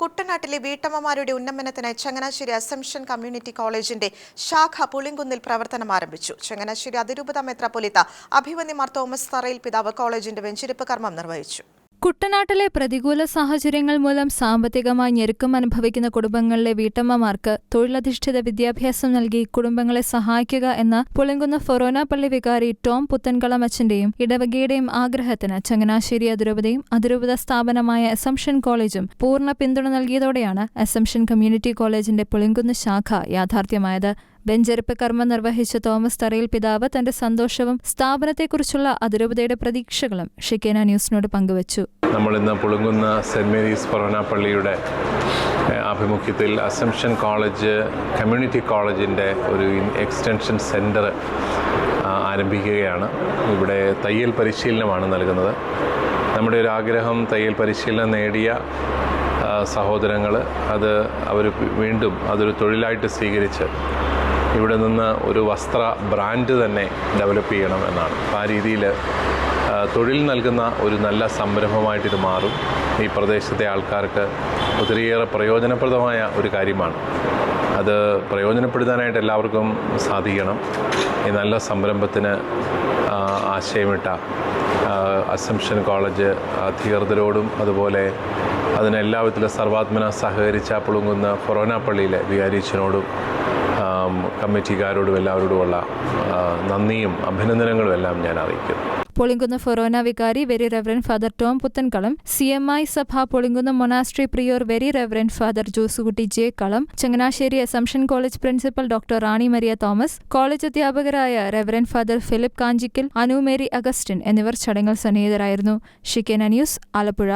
കുട്ടനാട്ടിലെ വീട്ടമ്മമാരുടെ ഉന്നമനത്തിന് Changanassery assumption community കോളേജിന്റെ ശാഖ പുളിങ്കുന്നിൽ പ്രവർത്തനം ആരംഭിച്ചു. ചങ്ങനാശ്ശേരി അതിരൂപത മെത്രാപ്പൊലിത്ത അഭിമന്യ മാർ തോമസ് തറയിൽ പിതാവ് കോളേജിന്റെ വെഞ്ചിരിപ്പ് കർമ്മം നിർവഹിച്ചു. കുട്ടനാട്ടിലെ പ്രതികൂല സാഹചര്യങ്ങൾ മൂലം സാമ്പത്തികമായി ഞെരുക്കം അനുഭവിക്കുന്ന കുടുംബങ്ങളിലെ വീട്ടമ്മമാർക്ക് തൊഴിലധിഷ്ഠിത വിദ്യാഭ്യാസം നൽകി കുടുംബങ്ങളെ സഹായിക്കുക എന്ന പുളിങ്കുന്ന ഫൊറോന പള്ളി വികാരി ടോം പുത്തൻകളം അച്ഛന്റെയും ഇടവകയുടെയും ആഗ്രഹത്തിന് ചങ്ങനാശ്ശേരി അതിരൂപതയും അതിരൂപത സ്ഥാപനമായ അസംഷൻ കോളേജും പൂർണ പിന്തുണ നൽകിയതോടെയാണ് അസംഷൻ കമ്മ്യൂണിറ്റി കോളേജിന്റെ പുളിങ്കുന്ന് ശാഖ യാഥാർത്ഥ്യമായത്. വെഞ്ചരിപ്പ് കർമ്മം നിർവഹിച്ച തോമസ് തറയിൽ പിതാവ് തന്റെ സന്തോഷവും സ്ഥാപനത്തെക്കുറിച്ചുള്ള അതിരൂപതയുടെ പ്രതീക്ഷകളും ഷിക്കേന ന്യൂസിനോട് പങ്കുവച്ചു. നമ്മളിന്ന് പുളുങ്കുന്ന സെന്റ് മേരീസ് ഫൊറോന പള്ളിയുടെ ആഭിമുഖ്യത്തിൽ അസംഷൻ കോളേജ് കമ്മ്യൂണിറ്റി കോളേജിന്റെ ഒരു എക്സ്റ്റൻഷൻ സെന്റർ ആരംഭിക്കുകയാണ്. ഇവിടെ തയ്യൽ പരിശീലനമാണ് നൽകുന്നത്. നമ്മുടെ ഒരു ആഗ്രഹം തയ്യൽ പരിശീലനം നേടിയ സഹോദരങ്ങൾ അത് അവർ വീണ്ടും അതൊരു തൊഴിലായിട്ട് സ്വീകരിച്ച് ഇവിടെ നിന്ന് ഒരു വസ്ത്ര ബ്രാൻഡ് തന്നെ ഡെവലപ്പ് ചെയ്യണം എന്നാണ്. ആ രീതിയിൽ തൊഴിൽ നൽകുന്ന ഒരു നല്ല സംരംഭമായിട്ട് ഇത് മാറും. ഈ പ്രദേശത്തെ ആൾക്കാർക്ക് ഒത്തിരിയേറെ പ്രയോജനപ്രദമായ ഒരു കാര്യമാണ്. അത് പ്രയോജനപ്പെടുത്താനായിട്ട് എല്ലാവർക്കും സാധിക്കണം. ഈ നല്ല സംരംഭത്തിന് ആശയമിട്ട അസംഷൻ കോളേജ് അധികൃതരോടും അതുപോലെ അതിനെല്ലാവിധത്തിലും സർവാത്മന സഹകരിച്ച പുളുങ്കുന്ന ഫൊറോന പള്ളിയിലെ വികാരിച്ചനോടും കമ്മിറ്റിക്കാരോടും എല്ലാവരോടുമുള്ള നന്ദിയും അഭിനന്ദനങ്ങളും എല്ലാം ഞാൻ അറിയിക്കുന്നു. പൊളിങ്കുന്ന് ഫൊറോന വികാരി very reverend father Tom Puthenkalam C M I സഭ Polinkunnu monastery prior very reverend father Josukutty J Kalam Changanassery assumption college principal doctor Rani Maria Thomas college അധ്യാപകരായ reverend father Philip Kanjickal Anu Mary Augustine എന്നിവർ ചടങ്ങിൽ സന്നിഹിതരായിരുന്നു. ഷിക്കേന news Alappuzha.